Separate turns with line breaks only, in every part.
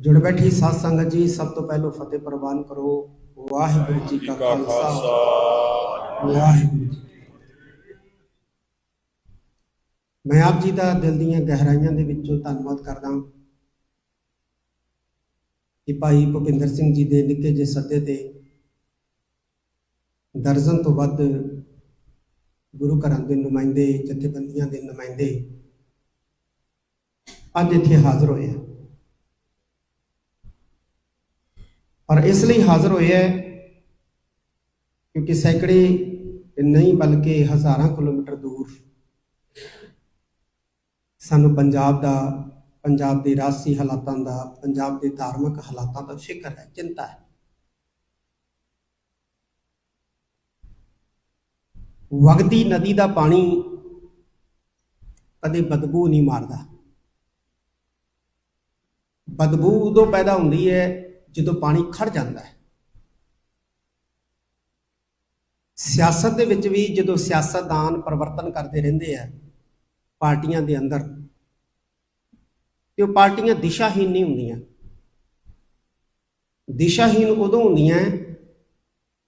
ਜੁੜ ਬੈਠੀ ਸਾਧ ਸੰਗਤ ਜੀ, ਸਭ ਤੋਂ ਪਹਿਲਾਂ ਫਤਿਹ ਪ੍ਰਵਾਨ ਕਰੋ। ਵਾਹਿਗੁਰੂ ਜੀ ਕਾ ਖਾਲਸਾ। ਵਾਹਿਗੁਰੂ ਜੀ ਮੈਂ ਆਪ ਜੀ ਦਾ ਦਿਲ ਦੀਆਂ ਗਹਿਰਾਈਆਂ ਦੇ ਵਿੱਚੋਂ ਧੰਨਵਾਦ ਕਰਦਾ ਕਿ ਭਾਈ ਭੁਪਿੰਦਰ ਸਿੰਘ ਜੀ ਦੇ ਨਿੱਕੇ ਜਿਹੇ ਸੱਦੇ ਤੇ ਦਰਜਨ ਤੋਂ ਵੱਧ ਗੁਰੂ ਘਰਾਂ ਦੇ ਨੁਮਾਇੰਦੇ, ਜਥੇਬੰਦੀਆਂ ਦੇ ਨੁਮਾਇੰਦੇ ਅੱਜ ਇੱਥੇ ਹਾਜ਼ਰ ਹੋਏ ਆ। ਔਰ ਇਸ ਲਈ ਹਾਜ਼ਰ ਹੋਏ ਹੈ ਕਿਉਂਕਿ ਸੈਂਕੜੇ ਨਹੀਂ ਬਲਕਿ ਹਜ਼ਾਰਾਂ ਕਿਲੋਮੀਟਰ ਦੂਰ ਸਾਨੂੰ ਪੰਜਾਬ ਦਾ, ਪੰਜਾਬ ਦੇ ਰਾਜਸੀ ਹਾਲਾਤਾਂ ਦਾ, ਪੰਜਾਬ ਦੇ ਧਾਰਮਿਕ ਹਾਲਾਤਾਂ ਦਾ ਫਿਕਰ ਹੈ, ਚਿੰਤਾ ਹੈ। ਵਗਦੀ ਨਦੀ ਦਾ ਪਾਣੀ ਕਦੇ ਬਦਬੂ ਨਹੀਂ ਮਾਰਦਾ। ਬਦਬੂ ਉਦੋਂ ਪੈਦਾ ਹੁੰਦੀ ਹੈ ਜਦੋਂ ਪਾਣੀ ਖੜ ਜਾਂਦਾ ਹੈ। ਸਿਆਸਤ ਦੇ ਵਿੱਚ ਵੀ ਜਦੋਂ ਸਿਆਸਤਦਾਨ ਪਰਿਵਰਤਨ ਕਰਦੇ ਰਹਿੰਦੇ ਆ, ਪਾਰਟੀਆਂ ਦੇ ਅੰਦਰ, ਤੇ ਉਹ ਪਾਰਟੀਆਂ ਦਿਸ਼ਾਹੀਨ ਨਹੀਂ ਹੁੰਦੀਆਂ। ਦਿਸ਼ਾਹੀਨ ਉਦੋਂ ਹੁੰਦੀਆਂ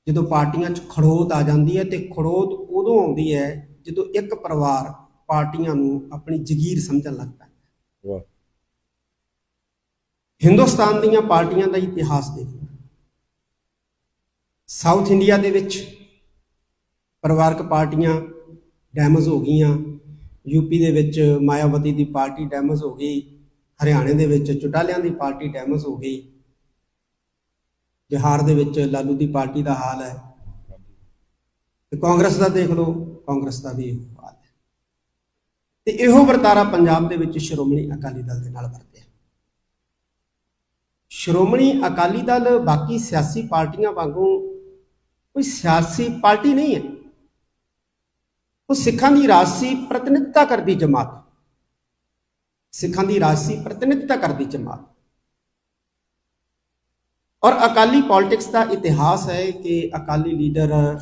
ਜਦੋਂ ਪਾਰਟੀਆਂ 'ਚ ਖੜੋਤ ਆ ਜਾਂਦੀ ਹੈ ਤੇ ਖੜੋਤ ਉਦੋਂ ਆਉਂਦੀ ਹੈ ਜਦੋਂ ਇੱਕ ਪਰਿਵਾਰ ਪਾਰਟੀਆਂ ਨੂੰ ਆਪਣੀ ਜ਼ਗੀਰ ਸਮਝਣ ਲੱਗ ਪੈਂਦਾ
ਵਾਹ।
ਹਿੰਦੁਸਤਾਨ ਦੀਆਂ ਪਾਰਟੀਆਂ ਦਾ ਇਤਿਹਾਸ ਦੇਖੋ ਸਾਊਥ ਇੰਡੀਆ ਦੇ ਵਿੱਚ ਪਰਿਵਾਰਕ ਪਾਰਟੀਆਂ ਡੈਮੇਜ ਹੋ ਗਈਆਂ। ਯੂਪੀ ਦੇ ਵਿੱਚ ਮਾਇਆਵਤੀ ਦੀ ਪਾਰਟੀ ਡੈਮੇਜ ਹੋ ਗਈ। ਹਰਿਆਣੇ ਦੇ ਵਿੱਚ ਚੁਟਾਲਿਆਂ ਦੀ ਪਾਰਟੀ ਡੈਮੇਜ ਹੋ ਗਈ। ਬਿਹਾਰ ਦੇ ਵਿੱਚ ਲਾਲੂ ਦੀ ਪਾਰਟੀ ਦਾ ਹਾਲ ਹੈ। ਤੇ ਕਾਂਗਰਸ ਦਾ ਦੇਖ ਲਓ, ਕਾਂਗਰਸ ਦਾ ਵੀ ਇਹੋ ਹਾਲ ਹੈ। ਤੇ ਇਹੋ ਵਰਤਾਰਾ ਪੰਜਾਬ ਦੇ ਵਿੱਚ ਸ਼੍ਰੋਮਣੀ ਅਕਾਲੀ ਦਲ ਦੇ ਨਾਲ ਵਰਤਿਆ। ਸ਼੍ਰੋਮਣੀ ਅਕਾਲੀ ਦਲ ਬਾਕੀ ਸਿਆਸੀ ਪਾਰਟੀਆਂ ਵਾਂਗੂ ਕੋਈ ਸਿਆਸੀ ਪਾਰਟੀ ਨਹੀਂ ਹੈ। ਉਹ ਸਿੱਖਾਂ ਦੀ ਰਾਜਸੀ ਪ੍ਰਤੀਨਿਧਤਾ ਕਰਦੀ ਜਮਾਤ। ਸਿੱਖਾਂ ਦੀ ਰਾਜਸੀ ਪ੍ਰਤੀਨਿਧਤਾ ਕਰਦੀ ਜਮਾਤ। ਔਰ ਅਕਾਲੀ ਪੋਲਿਟਿਕਸ ਦਾ ਇਤਿਹਾਸ ਹੈ ਕਿ ਅਕਾਲੀ ਲੀਡਰ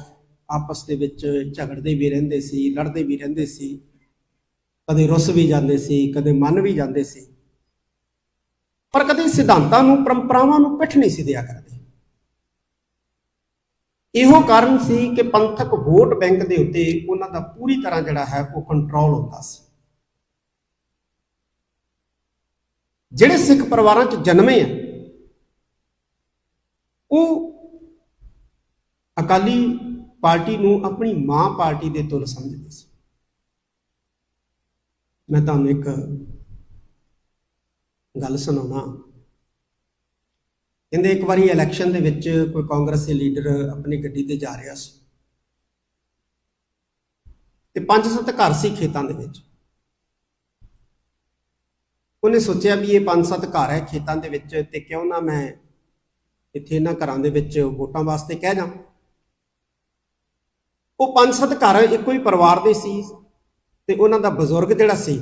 ਆਪਸ ਦੇ ਵਿੱਚ ਝਗੜਦੇ ਵੀ ਰਹਿੰਦੇ ਸੀ, ਲੜਦੇ ਵੀ ਰਹਿੰਦੇ ਸੀ। ਕਦੇ ਰੁੱਸ ਵੀ ਜਾਂਦੇ ਸੀ, ਕਦੇ ਮੰਨ ਵੀ ਜਾਂਦੇ ਸੀ। ਪਰ ਕਦੇ ਸਿਧਾਂਤਾਂ ਨੂੰ, ਪਰੰਪਰਾਵਾਂ ਨੂੰ ਪਿੱਠ ਨਹੀਂ ਸੀ ਦਿਆ ਕਰਦੇ। ਇਹੋ ਕਾਰਨ ਸੀ ਕਿ ਪੰਥਕ ਵੋਟ ਬੈਂਕ ਦੇ ਉੱਤੇ ਉਹਨਾਂ ਦਾ ਪੂਰੀ ਤਰ੍ਹਾਂ ਜਿਹੜਾ ਹੈ ਉਹ ਕੰਟਰੋਲ ਹੁੰਦਾ ਸੀ। ਜਿਹੜੇ ਸਿੱਖ ਪਰਿਵਾਰਾਂ 'ਚ ਜਨਮੇ ਆ, ਉਹ ਅਕਾਲੀ ਪਾਰਟੀ ਨੂੰ ਆਪਣੀ ਮਾਂ ਪਾਰਟੀ ਦੇ ਤੁਲ ਸਮਝਦੇ ਸੀ। ਮੈਂ ਤੁਹਾਨੂੰ ਇੱਕ ਗੱਲ ਸੁਣਾਉਣਾ ਕਹਿੰਦੇ ਇੱਕ ਵਾਰੀ ਇਲੈਕਸ਼ਨ ਦੇ ਵਿੱਚ ਕੋਈ ਕਾਂਗਰਸੀ ਲੀਡਰ ਆਪਣੀ ਗੱਡੀ ਤੇ ਜਾ ਰਿਹਾ ਸੀ। ਤੇ ਪੰਜ ਸੱਤ ਘਰ ਸੀ ਖੇਤਾਂ ਦੇ ਵਿੱਚ। ਉਹਨੇ ਸੋਚਿਆ ਵੀ ਇਹ ਪੰਜ ਸੱਤ ਘਰ ਹੈ ਖੇਤਾਂ ਦੇ ਵਿੱਚ ਤੇ ਕਿਉਂ ਨਾ ਮੈਂ ਇੱਥੇ ਇਹਨਾਂ ਘਰਾਂ ਦੇ ਵਿੱਚ ਵੋਟਾਂ ਵਾਸਤੇ ਕਹਿ ਜਾ ਉਹ ਪੰਜ ਸੱਤ ਘਰ ਇੱਕੋ ਹੀ ਪਰਿਵਾਰ ਦੇ ਸੀ ਤੇ ਉਹਨਾਂ ਦਾ ਬਜ਼ੁਰਗ ਜਿਹੜਾ ਸੀ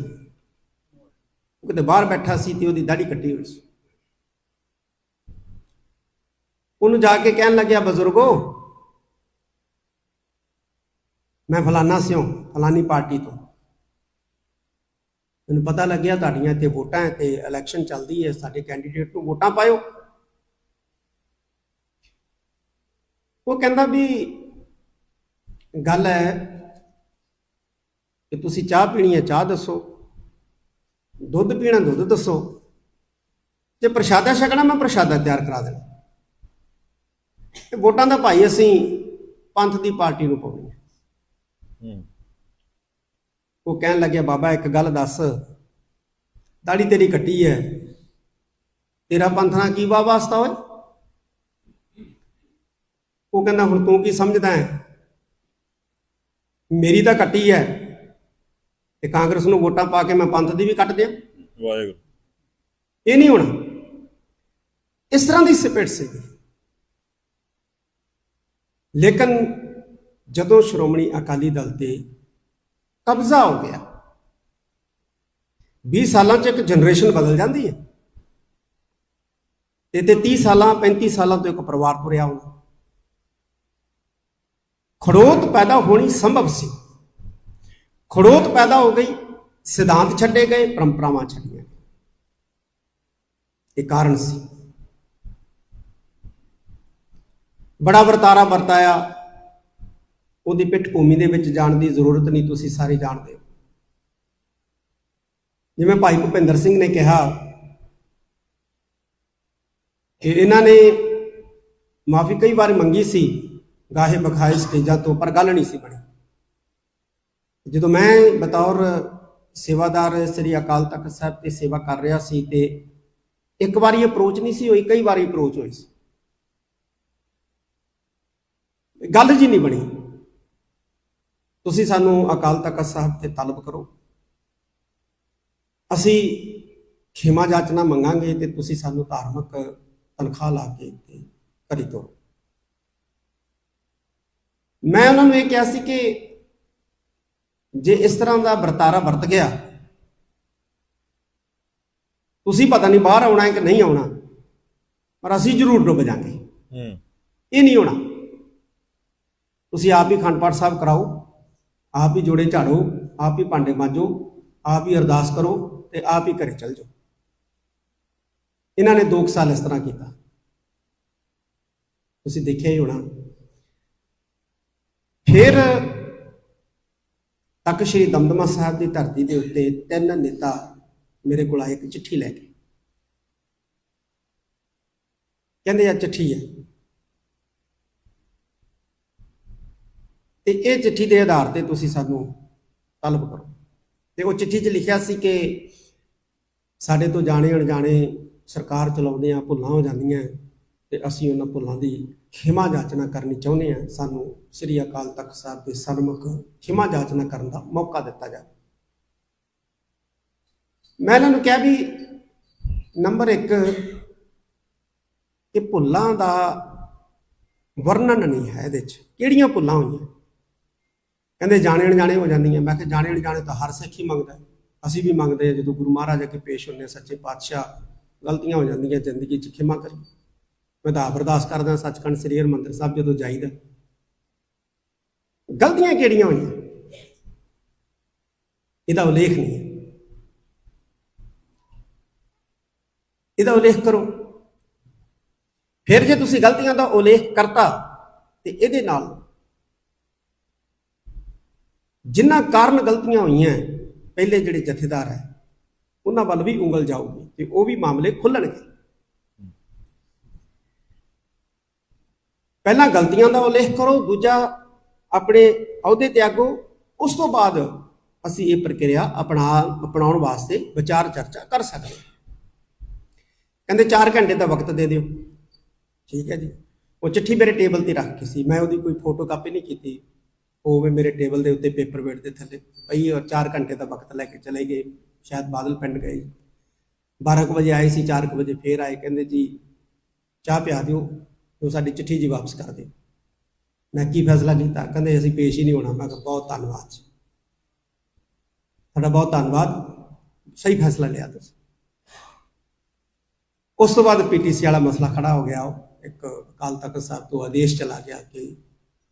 ਉਹ ਕਿਤੇ ਬਾਹਰ ਬੈਠਾ ਸੀ ਤੇ ਉਹਦੀ ਦਾੜੀ ਕੱਟੀ ਹੋਈ ਸੀ। ਉਹਨੂੰ ਜਾ ਕੇ ਕਹਿਣ ਲੱਗਿਆ, ਬਜ਼ੁਰਗੋ, ਮੈਂ ਫਲਾਨਾ ਸਿਓ ਫਲਾਨੀ ਪਾਰਟੀ ਤੋਂ। ਮੈਨੂੰ ਪਤਾ ਲੱਗਿਆ ਤੁਹਾਡੀਆਂ ਇੱਥੇ ਵੋਟਾਂ ਹੈ ਤੇ ਇਲੈਕਸ਼ਨ ਚੱਲਦੀ ਹੈ, ਸਾਡੇ ਕੈਂਡੀਡੇਟ ਨੂੰ ਵੋਟਾਂ ਪਾਇਓ। ਉਹ ਕਹਿੰਦਾ ਵੀ, ਗੱਲ ਹੈ ਕਿ ਤੁਸੀਂ ਚਾਹ ਪੀਣੀ ਹੈ, ਚਾਹ ਦੱਸੋ। ਦੁੱਧ ਪੀਣਾ ਦੁੱਧ ਦੱਸੋ। ਜੇ ਪ੍ਰਸ਼ਾਦਾ ਛਕਣਾ ਮੈਂ ਪ੍ਰਸ਼ਾਦਾ ਤਿਆਰ ਕਰਾ ਦੇਣਾ। ਤੇ ਵੋਟਾਂ ਦਾ ਭਾਈ ਅਸੀਂ ਪੰਥ ਦੀ ਪਾਰਟੀ ਨੂੰ ਪਾਉਣੀ ਹੈ। ਉਹ ਕਹਿਣ ਲੱਗਿਆ ਬਾਬਾ ਇੱਕ ਗੱਲ ਦੱਸ। ਦਾੜੀ ਤੇਰੀ ਕੱਟੀ ਹੈ। ਤੇਰਾ ਪੰਥ ਨਾਲ ਕੀ ਵਾ ਵਾਸਤਾ ਓਏ? ਉਹ ਕਹਿੰਦਾ ਹੁਣ ਤੂੰ ਕੀ ਸਮਝਦਾ ਹੈ? ਮੇਰੀ ਤਾਂ ਕੱਟੀ ਹੈ। ਤੇ ਕਾਂਗਰਸ ਨੂੰ ਵੋਟਾਂ ਪਾ ਕੇ ਮੈਂ ਪੰਥ ਦੀ ਵੀ ਕੱਟ ਦਿਆਂ।
ਵਾਹਿਗੁਰੂ।
ਇਹ ਨਹੀਂ ਹੋਣਾ। ਇਸ ਤਰ੍ਹਾਂ ਦੀ ਸਿਪੇਟ ਸੀ। ਲੇਕਿਨ ਜਦੋਂ ਸ਼੍ਰੋਮਣੀ ਅਕਾਲੀ ਦਲ ਤੇ ਕਬਜ਼ਾ ਹੋ ਗਿਆ 20 ਸਾਲਾਂ 'ਚ ਇੱਕ ਜਨਰੇਸ਼ਨ ਬਦਲ ਜਾਂਦੀ ਹੈ ਤੇ ਤੇ 30 ਸਾਲਾਂ 35 ਸਾਲਾਂ ਤੋਂ ਇੱਕ ਪਰਿਵਾਰ ਤੁਰਿਆ ਹੁੰਦਾ ਖੜੋਤ ਪੈਦਾ ਹੋਣੀ ਸੰਭਵ ਸੀ। ਖੜੋਤ ਪੈਦਾ ਹੋ ਗਈ, ਸਿਧਾਂਤ ਛੱਡੇ ਗਏ, ਪਰੰਪਰਾਵਾਂ ਛੱਡੀਆਂ ਇਹ ਕਾਰਨ ਸੀ। ਬੜਾ ਵਰਤਾਰਾ ਵਰਤਾਇਆ। ਉਹਦੀ ਪਿੱਠ ਭੂਮੀ ਦੇ ਵਿੱਚ ਜਾਣ ਦੀ ਜ਼ਰੂਰਤ ਨਹੀਂ, ਤੁਸੀਂ ਸਾਰੇ ਜਾਣਦੇ ਹੋ। ਜਿਵੇਂ ਭਾਈ ਭੁਪਿੰਦਰ ਸਿੰਘ ਨੇ ਕਿਹਾ ਕਿ ਇਹਨਾਂ ਨੇ ਮਾਫੀ ਕਈ ਵਾਰ ਮੰਗੀ ਸੀ, ਗਾਹੇ ਬਖਾਏ ਸਟੇਜਾਂ ਤੋਂ, ਪਰ ਗੱਲ ਨਹੀਂ ਸੀ ਬਣੀ। ਜਦੋਂ ਮੈਂ ਬਤੌਰ ਸੇਵਾਦਾਰ ਸ੍ਰੀ ਅਕਾਲ ਤਖਤ ਸਾਹਿਬ ਤੇ ਸੇਵਾ ਕਰ ਰਿਹਾ ਸੀ ਤੇ ਇੱਕ ਵਾਰੀ ਅਪਰੋਚ ਨਹੀਂ ਸੀ ਹੋਈ, ਕਈ ਵਾਰੀ ਅਪਰੋਚ ਹੋਈ ਸੀ। ਗੱਲ ਜੀ ਨਹੀਂ ਬਣੀ। ਤੁਸੀਂ ਸਾਨੂੰ ਅਕਾਲ ਤਖਤ ਸਾਹਿਬ ਤੇ ਤਲਬ ਕਰੋ। ਅਸੀਂ ਖਿਮਾ ਜਾਚਨਾ ਮੰਗਾਂਗੇ ਤੇ ਤੁਸੀਂ ਸਾਨੂੰ ਧਾਰਮਿਕ ਤਨਖਾਹ ਲਾ ਕੇ ਤੇ ਕਰੀ ਤੋਰੋ। ਮੈਂ ਉਹਨਾਂ ਨੂੰ ਇਹ ਕਿਹਾ ਸੀ ਕਿ ਜੇ ਇਸ ਤਰ੍ਹਾਂ ਦਾ ਵਰਤਾਰਾ ਵਰਤ ਗਿਆ ਤੁਸੀਂ ਪਤਾ ਨਹੀਂ ਬਾਹਰ ਆਉਣਾ ਹੈ ਕਿ ਨਹੀਂ ਆਉਣਾ ਪਰ ਅਸੀਂ ਜ਼ਰੂਰ ਡੁੱਬ ਜਾਾਂਗੇ।
ਹੂੰ।
ਇਹ ਨਹੀਂ ਹੋਣਾ। ਤੁਸੀਂ ਆਪ ਹੀ ਅਖੰਡ ਪਾਠ ਸਾਹਿਬ ਕਰਾਓ ਆਪ ਹੀ ਜੋੜੇ ਝਾੜੋ ਆਪ ਹੀ ਭਾਂਡੇ ਮਾਂਜੋ ਆਪ ਹੀ ਅਰਦਾਸ ਕਰੋ ਤੇ ਆਪ ਹੀ ਘਰੇ ਚਲ ਜਾਓ। ਇਹਨਾਂ ਨੇ 2 ਸਾਲ ਇਸ ਤਰ੍ਹਾਂ ਕੀਤਾ। ਤੁਸੀਂ ਦੇਖਿਆ ਹੀ ਹੋਣਾ। ਫਿਰ ਤੱਕ ਸ਼੍ਰੀ ਦਮਦਮਾ ਸਾਹਿਬ ਦੀ ਧਰਤੀ ਦੇ ਉੱਤੇ ਤਿੰਨ ਨੇਤਾ ਮੇਰੇ ਕੋਲ ਆਏ, ਇੱਕ ਚਿੱਠੀ ਲੈ ਕੇ। ਕਹਿੰਦੇ ਆ ਚਿੱਠੀ ਹੈ। ਤੇ ਇਹ ਚਿੱਠੀ ਦੇ ਆਧਾਰ ਤੇ ਤੁਸੀਂ ਸਾਨੂੰ ਤਲਬ ਕਰੋ। ਤੇ ਉਹ ਚਿੱਠੀ 'ਚ ਲਿਖਿਆ ਸੀ ਕਿ ਸਾਡੇ ਤੋਂ ਜਾਣੇ ਅਣਜਾਣੇ ਸਰਕਾਰ ਚਲਾਉਂਦੇ ਆ, ਭੁੱਲਾਂ ਹੋ ਜਾਂਦੀਆਂ, ਤੇ ਅਸੀਂ ਉਹਨਾਂ ਭੁੱਲਾਂ ਦੀ ਖਿਮਾ ਜਾਚਨਾ ਕਰਨੀ ਚਾਹੁੰਦੇ ਆ ਸਾਨੂੰ ਸ੍ਰੀ ਅਕਾਲ ਤਖਤ ਸਾਹਿਬ ਦੇ ਸਨਮੁਖ ਖਿਮਾ ਜਾਚਨਾ ਕਰਨ ਦਾ ਮੌਕਾ ਦਿੱਤਾ ਜਾਵੇ। ਮੈਂ ਇਹਨਾਂ ਨੂੰ ਕਿਹਾ ਵੀ ਨੰਬਰ 1 ਇਹ ਭੁੱਲਾਂ ਦਾ ਵਰਣਨ ਨਹੀਂ ਹੈ ਇਹਦੇ 'ਚ। ਕਿਹੜੀਆਂ ਭੁੱਲਾਂ ਹੋਈਆਂ? ਕਹਿੰਦੇ ਜਾਣੇ ਅਣਜਾਣੇ ਹੋ ਜਾਂਦੀਆਂ। ਮੈਂ ਕਿਹਾ ਜਾਣੇ ਅਣਜਾਣੇ ਤਾਂ ਹਰ ਸਿੱਖ ਹੀ ਮੰਗਦਾ ਅਸੀਂ ਵੀ ਮੰਗਦੇ ਹਾਂ ਜਦੋਂ ਗੁਰੂ ਮਹਾਰਾਜ ਅੱਗੇ ਪੇਸ਼ ਹੁੰਦੇ ਹਾਂ, ਸੱਚੇ ਪਾਤਸ਼ਾਹ ਗਲਤੀਆਂ ਹੋ ਜਾਂਦੀਆਂ ਜ਼ਿੰਦਗੀ 'ਚ ਖਿਮਾ ਕਰੀ ਵਧਾ ਅਰਦਾਸ ਕਰਦਾ, ਸੱਚਖੰਡ ਸ੍ਰੀ ਹਰਿਮੰਦਰ ਸਾਹਿਬ ਜਦੋਂ ਜਾਈਦਾ। ਗਲਤੀਆਂ ਕਿਹੜੀਆਂ ਹੋਈਆਂ? ਇਹਦਾ ਉਲੇਖ ਨਹੀਂ ਹੈ। ਇਹਦਾ ਉਲੇਖ ਕਰੋ। ਫਿਰ ਜੇ ਤੁਸੀਂ ਗਲਤੀਆਂ ਦਾ ਉਲੇਖ ਕਰਤਾ, ਤੇ ਇਹਦੇ ਨਾਲ ਜਿੰਨਾ ਕਾਰਨ ਗਲਤੀਆਂ ਹੋਈਆਂ, ਪਹਿਲੇ ਜਿਹੜੇ ਜਥੇਦਾਰ ਹੈ, ਉਹਨਾਂ ਵੱਲ ਵੀ ਉਂਗਲ ਜਾਊਗੀ ਤੇ ਉਹ ਵੀ ਮਾਮਲੇ ਖੁੱਲਣਗੇ। ਪਹਿਲਾਂ ਗਲਤੀਆਂ ਦਾ ਉਲੇਖ ਕਰੋ, ਦੂਜਾ ਆਪਣੇ ਅਹੁਦੇ ਤਿਆਗੋ ਉਸ ਤੋਂ ਬਾਅਦ ਅਸੀਂ ਇਹ ਪ੍ਰਕਿਰਿਆ ਅਪਣਾ ਅਪਣਾਉਣ ਵਾਸਤੇ ਵਿਚਾਰ ਚਰਚਾ ਕਰ ਸਕਦੇ ਕਹਿੰਦੇ 4 ਘੰਟੇ ਦਾ ਵਕਤ ਦੇ ਦਿਓ। ਠੀਕ ਹੈ ਜੀ। ਉਹ ਚਿੱਠੀ ਮੇਰੇ ਟੇਬਲ ਤੇ ਰੱਖ ਕੇ ਸੀ। ਮੈਂ ਉਹਦੀ ਕੋਈ ਫੋਟੋ ਕਾਪੀ ਨਹੀਂ ਕੀਤੀ। ਹੋਵੇ ਮੇਰੇ ਟੇਬਲ ਦੇ ਉੱਤੇ ਪੇਪਰ ਵੇਟ ਦੇ ਥੱਲੇ ਪਈ ਔਰ 4 ਘੰਟੇ ਦਾ ਵਕਤ ਲੈ ਕੇ ਚਲੇ ਗਏ। ਸ਼ਾਇਦ ਬਾਦਲ ਪਿੰਡ ਗਏ। 12 ਕੁ ਵਜੇ ਆਏ ਸੀ 4 ਕੁ ਵਜੇ ਫੇਰ ਆਏ। ਕਹਿੰਦੇ ਜੀ, ਚਾਹ ਪਿਆ ਦਿਓ। ਤੂੰ ਸਾਡੀ ਚਿੱਠੀ ਜੀ ਵਾਪਸ ਕਰ ਦਿਓ ਮੈਂ ਕੀ ਫੈਸਲਾ ਕੀਤਾ? ਕਹਿੰਦੇ ਅਸੀਂ ਪੇਸ਼ ਹੀ ਨਹੀਂ ਹੋਣਾ। ਮੈਂ ਕਿਹਾ ਬਹੁਤ ਧੰਨਵਾਦ ਜੀ। ਤੁਹਾਡਾ ਬਹੁਤ ਧੰਨਵਾਦ। ਸਹੀ ਫੈਸਲਾ ਲਿਆ ਤੁਸੀਂ। ਉਸ ਤੋਂ ਬਾਅਦ ਪੀਟੀਸੀ ਵਾਲਾ ਮਸਲਾ ਖੜਾ ਹੋ ਗਿਆ। ਉਹ ਇੱਕ ਅਕਾਲ ਤਖਤ ਸਾਹਿਬ ਤੋਂ ਆਦੇਸ਼ ਚਲਾ ਗਿਆ ਕਿ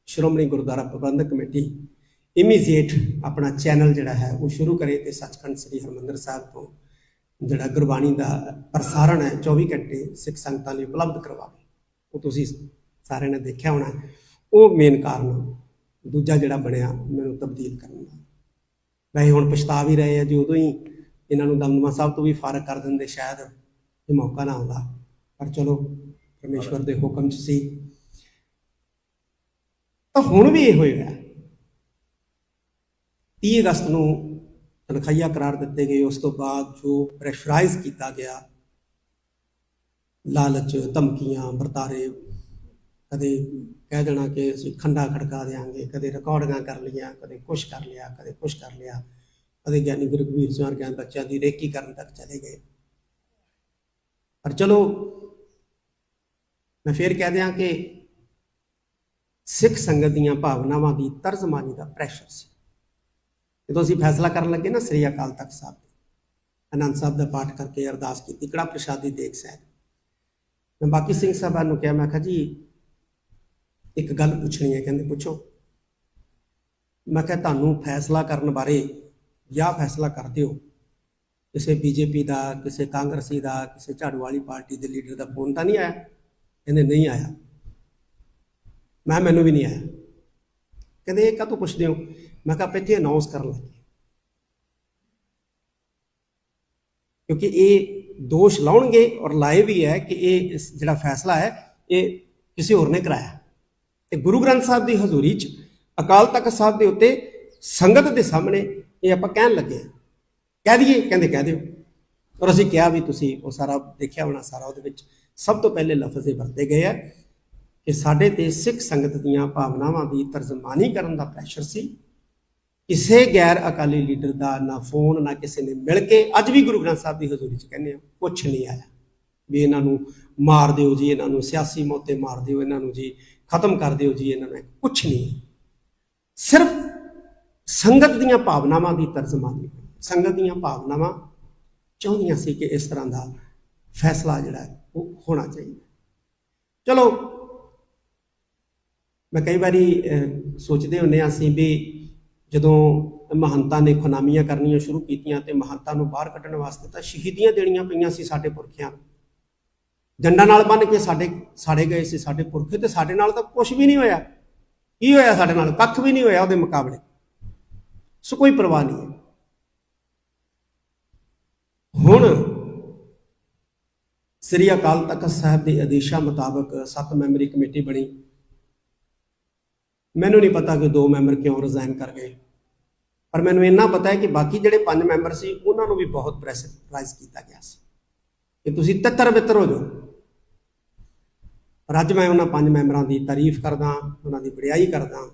ਸ਼੍ਰੋਮਣੀ ਗੁਰਦੁਆਰਾ ਪ੍ਰਬੰਧਕ ਕਮੇਟੀ ਇਮੀਡੀਏਟ ਆਪਣਾ ਚੈਨਲ ਜਿਹੜਾ ਹੈ, ਉਹ ਸ਼ੁਰੂ ਕਰੇ ਤੇ ਸੱਚਖੰਡ ਸ੍ਰੀ ਹਰਿਮੰਦਰ ਸਾਹਿਬ ਤੋਂ ਜਿਹੜਾ ਗੁਰਬਾਣੀ ਦਾ ਪ੍ਰਸਾਰਣ ਹੈ 24 ਘੰਟੇ ਸਿੱਖ ਸੰਗਤਾਂ ਲਈ ਉਪਲਬਧ ਕਰਵਾਵੇ। ਉਹ ਤੁਸੀਂ ਸਾਰਿਆਂ ਨੇ ਦੇਖਿਆ ਹੋਣਾ, ਉਹ ਮੇਨ ਕਾਰਨ ਦੂਜਾ ਜਿਹੜਾ ਬਣਿਆ, ਮੈਨੂੰ ਤਬਦੀਲ ਕਰਨ ਦਾ। ਵੈਸੇ ਹੁਣ ਪਛਤਾ ਵੀ ਰਹੇ ਆ, ਜੀ ਉਦੋਂ ਹੀ ਇਹਨਾਂ ਨੂੰ ਦਮਦਮਾ ਸਾਹਿਬ ਤੋਂ ਵੀ ਫਾਰਕ ਕਰ ਦਿੰਦੇ ਸ਼ਾਇਦ, ਇਹ ਮੌਕਾ ਨਾ ਆਉਂਦਾ। ਪਰ ਚਲੋ, ਪਰਮੇਸ਼ਵਰ ਦੇ ਹੁਕਮ 'ਚ ਸੀ। ਤਾਂ ਹੁਣ ਵੀ ਇਹ ਹੋਏਗਾ 30 ਅਗਸਤ ਨੂੰ ਤਨਖਾਹੀਆ ਕਰਾਰ ਦਿੱਤੇ ਗਏ, ਉਸ ਤੋਂ ਬਾਅਦ ਜੋ ਪ੍ਰੈਸ਼ਰਾਈਜ਼ ਕੀਤਾ ਗਿਆ ਲਾਲਚ, ਧਮਕੀਆਂ, ਵਰਤਾਰੇ। ਕਦੇ ਕਹਿ ਦੇਣਾ ਕਿ ਅਸੀਂ ਖੰਡਾ ਖੜਕਾ ਦੇਾਂਗੇ ਕਦੇ ਰਿਕਾਰਡਿੰਗਾਂ ਕਰ ਲਈਆਂ, ਕਦੇ ਕੁਛ ਕਰ ਲਿਆ, ਕਦੇ ਕੁਛ ਕਰ ਲਿਆ। ਕਦੇ ਗਿਆਨੀ ਗੁਰੂ ਕਬੀਰ ਸਿੰਘ ਵਰਗਿਆਂ ਬੱਚਿਆਂ ਦੀ ਰੇਕੀ ਕਰਨ ਤੱਕ ਚਲੇ ਗਏ। ਪਰ ਚਲੋ, ਮੈਂ ਫੇਰ ਕਹਿ ਦਿਆਂ ਕਿ ਸਿੱਖ ਸੰਗਤ ਦੀਆਂ ਭਾਵਨਾਵਾਂ ਦੀ ਤਰਜਮਾਨੀ ਦਾ ਪ੍ਰੈਸ਼ਰ ਸੀ। ਜਦੋਂ ਅਸੀਂ ਫੈਸਲਾ ਕਰਨ ਲੱਗੇ ਨਾ ਸ੍ਰੀ ਅਕਾਲ ਤਖਤ ਸਾਹਿਬ ਅਨੰਦ ਸਾਹਿਬ ਦਾ ਪਾਠ ਕਰਕੇ ਅਰਦਾਸ ਕੀਤੀ ਕੜਾ ਪ੍ਰਸ਼ਾਦੀ ਦੇਖ ਸਹਿ ਮੈਂ ਬਾਕੀ ਸਿੰਘ ਸਾਹਿਬਾਨ ਨੂੰ ਕਿਹਾ, ਮੈਂ ਕਿਹਾ ਜੀ, ਇੱਕ ਗੱਲ ਪੁੱਛਣੀ ਹੈ, ਕਹਿੰਦੇ ਪੁੱਛੋ। ਮੈਂ ਕਿਹਾ, ਤੁਹਾਨੂੰ ਫੈਸਲਾ ਕਰਨ ਬਾਰੇ ਜਾਂ ਫੈਸਲਾ ਕਰ ਦਿਓ। ਕਿਸੇ ਬੀਜੇਪੀ ਦਾ, ਕਿਸੇ ਕਾਂਗਰਸੀ ਦਾ, ਕਿਸੇ ਝਾੜੂ ਵਾਲੀ ਪਾਰਟੀ ਦੇ ਲੀਡਰ ਦਾ ਫੋਨ ਤਾਂ ਨਹੀਂ ਆਇਆ? ਕਹਿੰਦੇ, ਨਹੀਂ ਆਇਆ। ਮੈਂ ਮੈਨੂੰ ਵੀ ਨਹੀਂ ਆਇਆ। ਕਹਿੰਦੇ, ਇਹ ਕਾਹ ਕਾਹਤੋਂ ਪੁੱਛਦੇ ਹੋ? ਮੈਂ ਕਿਹਾ, ਆਪਾਂ ਇੱਥੇ ਅਨਾਉਂਸ ਕਰਨ ਲੱਗੇ ਕਿਉਂਕਿ ਇਹ ਦੋਸ਼ ਲਾਉਣਗੇ ਔਰ ਲਾਏ ਵੀ ਹੈ ਕਿ ਇਹ ਜਿਹੜਾ ਫੈਸਲਾ ਹੈ, ਇਹ ਕਿਸੇ ਹੋਰ ਨੇ ਕਰਾਇਆ। ਤੇ ਗੁਰੂ ਗ੍ਰੰਥ ਸਾਹਿਬ ਦੀ ਹਜ਼ੂਰੀ 'ਚ ਅਕਾਲ ਤਖਤ ਸਾਹਿਬ ਦੇ ਉੱਤੇ ਸੰਗਤ ਦੇ ਸਾਹਮਣੇ ਇਹ ਆਪਾਂ ਕਹਿਣ ਲੱਗੇ ਹਾਂ। ਕਹਿ ਦਈਏ, ਕਹਿੰਦੇ ਕਹਿ ਦਿਓ। ਔਰ ਅਸੀਂ ਕਿਹਾ ਵੀ ਤੁਸੀਂ ਉਹ ਸਾਰਾ ਦੇਖਿਆ ਹੋਣਾ ਸਾਰਾ ਉਹਦੇ ਵਿੱਚ ਸਭ ਤੋਂ ਪਹਿਲੇ ਲਫ਼ਜ਼ ਇਹ ਵਰਤੇ ਗਏ ਆ ਕਿ ਸਾਡੇ ਤੇ ਸਿੱਖ ਸੰਗਤ ਦੀਆਂ ਭਾਵਨਾਵਾਂ ਦੀ ਤਰਜਮਾਨੀ ਕਰਨ ਦਾ ਪ੍ਰੈਸ਼ਰ ਸੀ। ਕਿਸੇ ਗੈਰ ਅਕਾਲੀ ਲੀਡਰ ਦਾ ਨਾ ਫੋਨ, ਨਾ ਕਿਸੇ ਨੇ ਮਿਲ ਕੇ ਅੱਜ ਵੀ ਗੁਰੂ ਗ੍ਰੰਥ ਸਾਹਿਬ ਦੀ ਹਜ਼ੂਰੀ 'ਚ ਕਹਿੰਦੇ ਆ, ਕੁਛ ਨਹੀਂ ਆਇਆ। ਵੀ ਇਹਨਾਂ ਨੂੰ ਮਾਰ ਦਿਓ ਜੀ, ਇਹਨਾਂ ਨੂੰ ਸਿਆਸੀ ਮੌਤੇ ਮਾਰ ਦਿਓ, ਇਹਨਾਂ ਨੂੰ ਜੀ ਖਤਮ ਕਰ ਦਿਓ ਜੀ, ਇਹਨਾਂ ਨੂੰ ਕੁਛ ਨਹੀਂ ਸਿਰਫ ਸੰਗਤ ਦੀਆਂ ਭਾਵਨਾਵਾਂ ਦੀ ਤਰਜਮਾਨੀ ਸੰਗਤ ਦੀਆਂ ਭਾਵਨਾਵਾਂ ਚਾਹੁੰਦੀਆਂ ਸੀ ਕਿ ਇਸ ਤਰ੍ਹਾਂ ਦਾ ਫੈਸਲਾ ਜਿਹੜਾ ਉਹ ਹੋਣਾ ਚਾਹੀਦਾ। ਚਲੋ, ਮੈਂ ਕਈ ਵਾਰੀ ਸੋਚਦੇ ਹੁੰਨੇ ਹਾਂ ਅਸੀਂ ਵੀ ਜਦੋਂ ਮਹੰਤਾਂ ਨੇ ਖੁਨਾਮੀਆਂ ਕਰਨੀਆਂ ਸ਼ੁਰੂ ਕੀਤੀਆਂ ਤੇ ਮਹੰਤਾਂ ਨੂੰ ਬਾਹਰ ਕੱਢਣ ਵਾਸਤੇ ਤਾਂ ਸ਼ਹੀਦੀਆਂ ਦੇਣੀਆਂ ਪਈਆਂ ਸੀ ਸਾਡੇ ਪੁਰਖਿਆਂ ਨੂੰ। ਡੰਡਾ ਨਾਲ ਬੰਨ ਕੇ ਸਾਡੇ ਸਾੜੇ ਗਏ ਸੀ ਸਾਡੇ ਪੁਰਖੇ ਤੇ ਸਾਡੇ ਨਾਲ ਤਾਂ ਕੁਝ ਵੀ ਨਹੀਂ ਹੋਇਆ। ਕੀ ਹੋਇਆ ਸਾਡੇ ਨਾਲ? ਕੱਖ ਵੀ ਨਹੀਂ ਹੋਇਆ ਉਹਦੇ ਮੁਕਾਬਲੇ। ਸੋ ਕੋਈ ਪਰਵਾਹ ਨਹੀਂ ਹੈ। ਹੁਣ ਸ੍ਰੀ ਅਕਾਲ ਤਖਤ ਸਾਹਿਬ ਦੇ ਆਦੇਸ਼ਾਂ ਮੁਤਾਬਕ ਸੱਤ ਮੈਂਬਰੀ ਕਮੇਟੀ ਬਣੀ। ਮੈਨੂੰ ਨਹੀਂ ਪਤਾ ਕਿ ਦੋ ਮੈਂਬਰ ਕਿਉਂ ਰਿਜ਼ਾਈਨ ਕਰ ਗਏ। ਪਰ ਮੈਨੂੰ ਇੰਨਾ ਪਤਾ ਹੈ ਕਿ ਬਾਕੀ ਜਿਹੜੇ ਪੰਜ ਮੈਂਬਰ ਸੀ, ਉਹਨਾਂ ਨੂੰ ਵੀ ਬਹੁਤ ਪ੍ਰੈਸ਼ਰਾਈਜ਼ ਕੀਤਾ ਗਿਆ ਸੀ। ਕਿ ਤੁਸੀਂ ਤਿੱਤਰ ਬਿੱਤਰ ਹੋ ਜਾਓ। ਪਰ ਅੱਜ ਮੈਂ ਉਹਨਾਂ ਪੰਜ ਮੈਂਬਰਾਂ ਦੀ ਤਾਰੀਫ ਕਰਦਾ, ਉਹਨਾਂ ਦੀ ਵਡਿਆਈ ਕਰਦਾ।